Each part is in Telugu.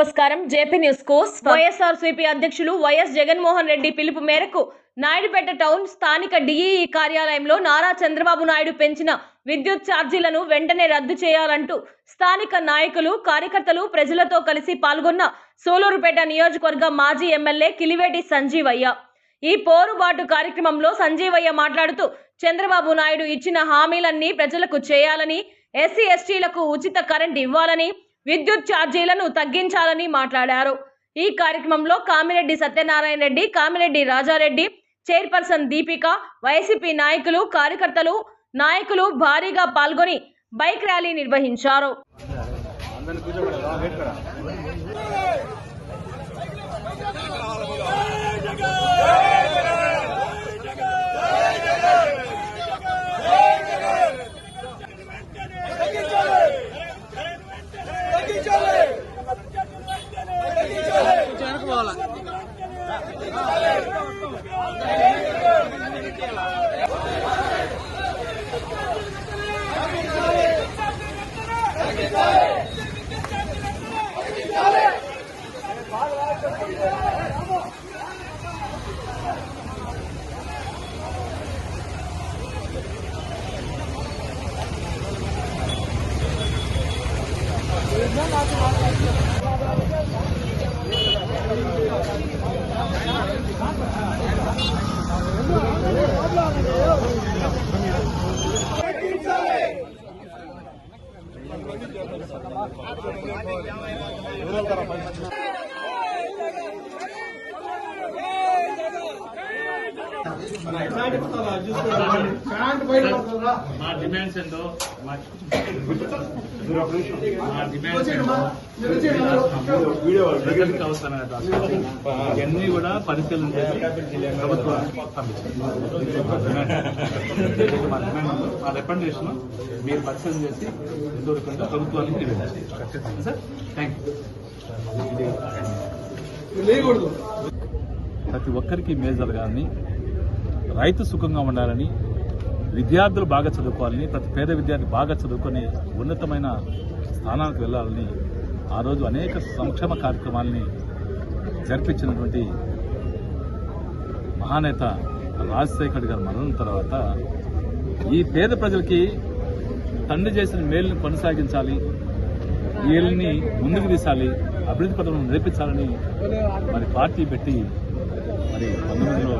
నమస్కారం. జేపీ న్యూస్ కోస్ వైఎస్ఆర్ సిపి అధ్యక్షులు వైఎస్ జగన్మోహన్ రెడ్డి పిలుపు మేరకు నాయుడుపేట టౌన్ స్థానిక డిఈఈ కార్యాలయంలో నారా చంద్రబాబు నాయుడు పెంచిన విద్యుత్ ఛార్జీలను వెంటనే రద్దు చేయాలంటూ స్థానిక నాయకులు కార్యకర్తలు ప్రజలతో కలిసి పాల్గొన్న సోలూరుపేట నియోజకవర్గ మాజీ ఎమ్మెల్యే కిలివేటి సంజీవయ్య. ఈ పోరుబాటు కార్యక్రమంలో సంజీవయ్య మాట్లాడుతూ చంద్రబాబు నాయుడు ఇచ్చిన హామీలన్నీ ప్రజలకు చేయాలని ఎస్సీ ఎస్టీలకు ఉచిత కరెంట్ ఇవ్వాలని విద్యుత్ ఛార్జీలను తగ్గించాలని మాట్లాడారు. ఈ కార్యక్రమంలో కామిరెడ్డి సత్యనారాయణ రెడ్డి కామిరెడ్డి రాజారెడ్డి చైర్పర్సన్ దీపిక వైసీపీ నాయకులు కార్యకర్తలు నాయకులు భారీగా పాల్గొని బైక్ ర్యాలీ నిర్వహించారు. మా డిమాండ్స్ ఏందో మా మా డిమాండ్స్ ఏందో వీడియో ప్రజలకు అవసరమైన ఇవన్నీ కూడా పరిశీలన చేసి ప్రభుత్వానికి మా డిమాండ్ రికమెండేషన్ మీరు పరిశీలన చేసి ఎంతవరకు ప్రభుత్వానికి సార్ థ్యాంక్ యూ ప్రతి ఒక్కరికి మేజర్ కానీ రైతు సుఖంగా ఉండాలని విద్యార్థులు బాగా చదువుకోవాలని ప్రతి పేద విద్యార్థి బాగా చదువుకొని ఉన్నతమైన స్థానానికి వెళ్ళాలని ఆ రోజు అనేక సంక్షేమ కార్యక్రమాలని జరిపించినటువంటి మహానేత రాజశేఖర్ గారి మరణం తర్వాత ఈ పేద ప్రజలకి తండ్రి చేసిన మేలుని కొనసాగించాలి వీళ్ళని ముందుకు తీసాలి అభివృద్ధి పథకం నడిపించాలని మరి పార్టీ పెట్టి మరి పంతొమ్మిదిలో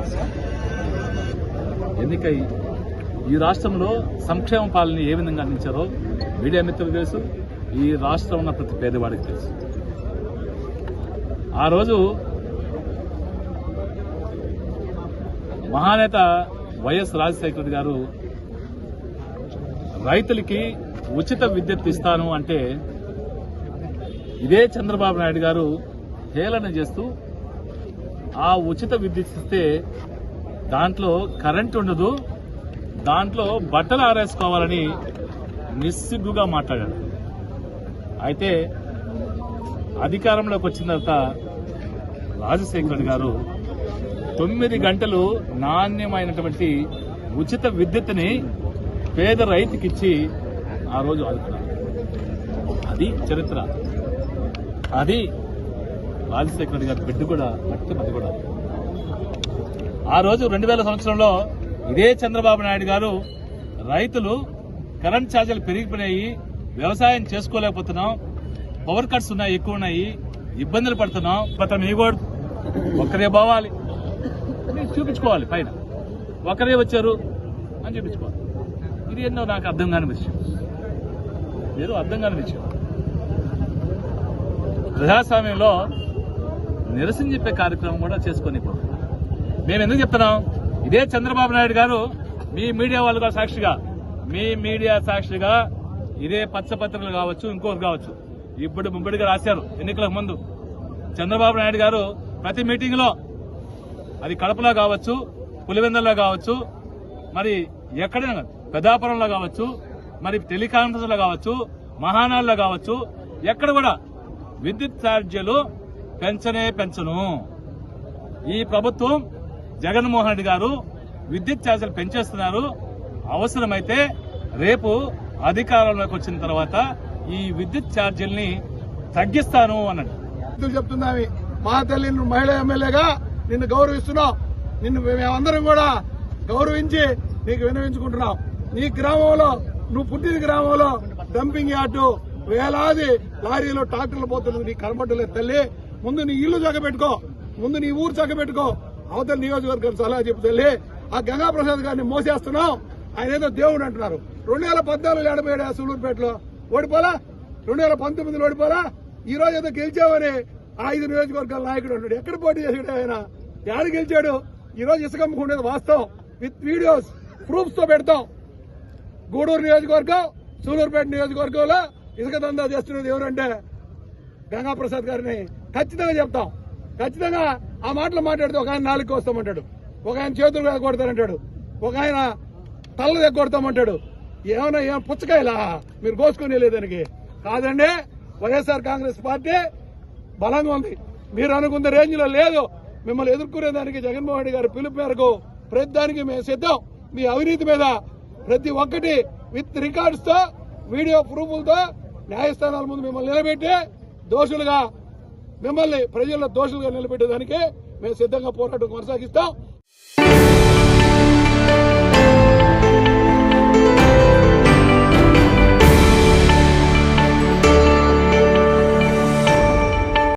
ఎన్నికై ఈ రాష్ట్రంలో సంక్షేమ పాలన ఏ విధంగా అందించారో మీడియా మిత్రులకు తెలుసు. ఈ రాష్ట్రం ఉన్న ప్రతి పేదవాడికి తెలుసు. ఆ రోజు మహానేత వైఎస్ రాజశేఖర రెడ్డి గారు రైతులకి ఉచిత విద్యుత్ ఇస్తాను అంటే ఇదే చంద్రబాబు నాయుడు గారు హేళన చేస్తూ ఆ ఉచిత విద్యుత్ ఇస్తే దాంట్లో కరెంట్ ఉండదు దాంట్లో బట్టలు ఆరేసుకోవాలని నిస్సిగ్గుగా మాట్లాడాడు. అయితే అధికారంలోకి వచ్చిన తర్వాత రాజశేఖర్ గారు తొమ్మిది గంటలు నాణ్యమైనటువంటి ఉచిత విద్యుత్ని పేద రైతుకిచ్చి ఆ రోజు ఆదుకున్నారు. అది చరిత్ర. అది రాజశేఖర్ గారి బిడ్డ కూడా మట్టి కూడా. ఆ రోజు రెండు వేల సంవత్సరంలో ఇదే చంద్రబాబు నాయుడు గారు రైతులు కరెంట్ ఛార్జీలు పెరిగిపోయినాయి వ్యవసాయం చేసుకోలేకపోతున్నాం పవర్ కట్స్ ఉన్నాయి ఎక్కువ ఉన్నాయి ఇబ్బందులు పడుతున్నాం. పత్రం ఇవ్వకూడదు ఒక్కరే పోవాలి. చూపించుకోవాలి పైన. ఒకరే వచ్చారు అని చూపించుకోవాలి. ఇది ఎన్నో నాకు అర్థం కాని విషయం. మీరు అర్థం కాని విషయం. ప్రజాస్వామ్యంలో నిరసన చెప్పే కార్యక్రమం కూడా చేసుకొని మేము ఎందుకు చెప్తున్నాం? ఇదే చంద్రబాబు నాయుడు గారు మీ మీడియా వాళ్ళుగా సాక్షిగా మీ మీడియా సాక్షిగా ఇదే పచ్చపత్రికలు కావచ్చు ఇంకోటి కావచ్చు. ఇప్పుడు ముంబడిగా రాశారు ఎన్నికలకు ముందు. చంద్రబాబు నాయుడు గారు ప్రతి మీటింగ్లో అది కడపలో కావచ్చు పులివెందల్లో కావచ్చు మరి ఎక్కడైనా పెద్దాపురంలో కావచ్చు మరి టెలికాన్ఫరెన్స్లో కావచ్చు మహానాల్లో కావచ్చు ఎక్కడ కూడా విద్యుత్ ఛార్జీలు పెంచనే పెంచను. ఈ ప్రభుత్వం జగన్మోహన్ రెడ్డి గారు విద్యుత్ ఛార్జీలు పెంచేస్తున్నారు. అవసరమైతే రేపు అధికారంలోకి వచ్చిన తర్వాత ఈ విద్యుత్ ఛార్జీల్ని తగ్గిస్తాను అన్నాడు. చెప్తున్నావి? మా తల్లి నువ్వు మహిళా ఎమ్మెల్యేగా నిన్ను గౌరవిస్తున్నాం నిన్ను మేమందరం కూడా గౌరవించి నీకు వినవించుకుంటున్నాం నీ గ్రామంలో నువ్వు పుట్టిన గ్రామంలో డంపింగ్ యార్డు వేలాది లారీలో ట్రాక్టర్లు పోతున్నది. నీకు కనబడలేదు తల్లి. ముందు నీ ఇల్లు చక్కబెట్టుకో. ముందు నీ ఊరు చక్కబెట్టుకో. అవతల నియోజకవర్గం సలహా చెప్పు ఆ గంగా ప్రసాద్ గారిని మోసేస్తున్నాం. ఆయన ఏదో దేవుడు అంటున్నారు. రెండు వేల పద్నాలుగు ఏడబోయాడు ఆ సూలూరుపేటలో ఓడిపోలా? రెండు వేల పంతొమ్మిదిలో ఓడిపోలా? ఈ రోజు ఏదో గెలిచామని ఆ ఐదు నియోజకవర్గాల నాయకుడు అంటాడు ఎక్కడ పోటీ చేశాడు ఆయన? యాడ గెలిచాడు? ఈ రోజు ఇసుక అమ్ముకునేది వాస్తవం. విత్ వీడియోస్ ప్రూఫ్స్తో పెడతాం. గూడూరు నియోజకవర్గం సూలూరుపేట నియోజకవర్గంలో ఇసుక దందా చేస్తున్నది ఎవరంటే గంగాప్రసాద్ గారిని ఖచ్చితంగా చెప్తాం. ఖచ్చితంగా ఆ మాటలు మాట్లాడితే ఒక ఆయన నాలుగు వస్తామంటాడు ఒక ఆయన చేతులు కొడతానంటాడు ఒక ఆయన తల్ల కొడతామంటాడు. ఏమైనా ఏం పుచ్చకాయలా? మీరు కోసుకుని వెళ్ళేదానికి కాదండి వైఎస్ఆర్ కాంగ్రెస్ పార్టీ బలంగా ఉంది. మీరు అనుకున్న రేంజ్లో లేదు. మిమ్మల్ని ఎదుర్కొనేదానికి జగన్మోహన్ రెడ్డి గారు పిలుపు మేరకు ప్రతి దానికి మేము సిద్ధం. మీ అవినీతి మీద ప్రతి ఒక్కటి విత్ రికార్డ్స్తో వీడియో ప్రూఫ్లతో న్యాయస్థానాల ముందు మిమ్మల్ని నిలబెట్టి దోషులుగా మిమ్మల్ని ప్రజల్లో దోషులుగా నిలబెట్టేదానికే మేము సిద్ధంగా పోరాటం కొనసాగిస్తాం.